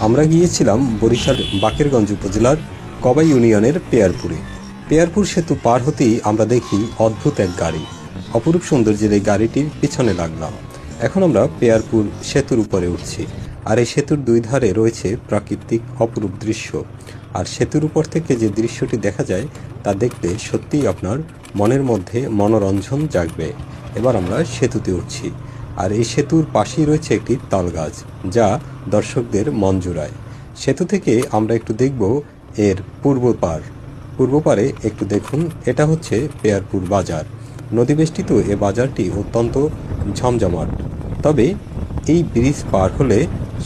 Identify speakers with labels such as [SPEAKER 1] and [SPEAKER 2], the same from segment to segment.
[SPEAKER 1] আমরা গিয়েছিলাম বরিশাল বাকেরগঞ্জ উপজেলার কবাই ইউনিয়নের পেয়ারপুরে। পেয়ারপুর সেতু পার হতেই আমরা দেখি অদ্ভুত এক গাড়ি। অপরূপ সৌন্দর্যের এই গাড়িটির পিছনে লাগলাম। এখন আমরা পেয়ারপুর সেতুর উপরে উঠছি। আর এই সেতুর দুই ধারে রয়েছে প্রাকৃতিক অপরূপ দৃশ্য। আর সেতুর উপর থেকে যে দৃশ্যটি দেখা যায়, তা দেখতে সত্যিই আপনার মনের মধ্যে মনোরঞ্জন জাগবে। এবার আমরা সেতুতে উঠছি। আর এই সেতুর পাশেই রয়েছে একটি তাল গাছ যা দর্শকদের মন জুড়ায়। সেতু থেকে আমরা একটু দেখব এর পূর্ব পার। পূর্ব পারে একটু দেখুন, এটা হচ্ছে পেয়ারপুর বাজার। নদীবেষ্টিত এ বাজারটি অত্যন্ত ঝমঝমাট। তবে এই ব্রিজ পার হলে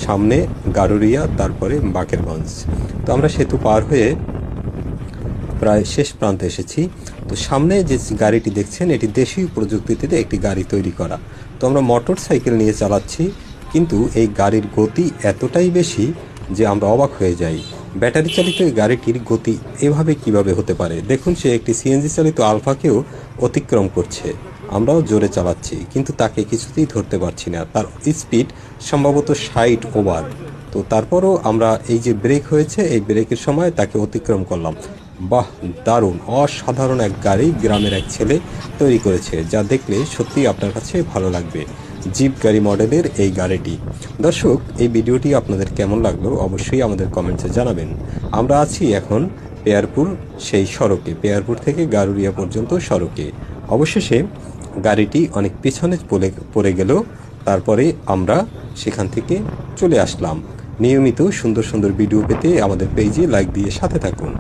[SPEAKER 1] সামনে গারুরিয়া, তারপরে বাকেরগঞ্জ। তো আমরা সেতু পার হয়ে প্রায় শেষ প্রান্তে এসেছি। তো সামনে যে গাড়িটি দেখছেন, এটি দেশীয় প্রযুক্তিতে একটি গাড়ি তৈরি করা। তো আমরা মোটর সাইকেল নিয়ে চালাচ্ছি, কিন্তু এই গাড়ির গতি এতটাই বেশি যে আমরা অবাক হয়ে যাই। ব্যাটারি চালিত গাড়িটির গতি এভাবে কীভাবে হতে পারে? দেখুন, সে একটি সিএনজি চালিত আলফাকেও অতিক্রম করছে। আমরাও জোরে চালাচ্ছি, কিন্তু তাকে কিছুতেই ধরতে পারছি না। তার স্পিড সম্ভবত ষাট ওভার। তো তারপরও আমরা এই যে ব্রেক হয়েছে, এই ব্রেকের সময় তাকে অতিক্রম করলাম। বাহ, দারুণ, অসাধারণ এক গাড়ি গ্রামের এক ছেলে তৈরি করেছে, যা দেখলে সত্যিই আপনার কাছে ভালো লাগবে, জিপ গাড়ি মডেলের এই গাড়িটি। দর্শক, এই ভিডিওটি আপনাদের কেমন লাগল অবশ্যই আমাদের কমেন্টসে জানাবেন। আমরা আছি এখন পেয়ারপুর, সেই সড়কে, পেয়ারপুর থেকে গারুরিয়া পর্যন্ত সড়কে। অবশেষে গাড়িটি অনেক পিছনে পড়ে পড়ে গেল, তারপরে আমরা সেখান থেকে চলে আসলাম। নিয়মিত সুন্দর সুন্দর ভিডিও পেতে আমাদের পেজে লাইক দিয়ে সাথে থাকুন।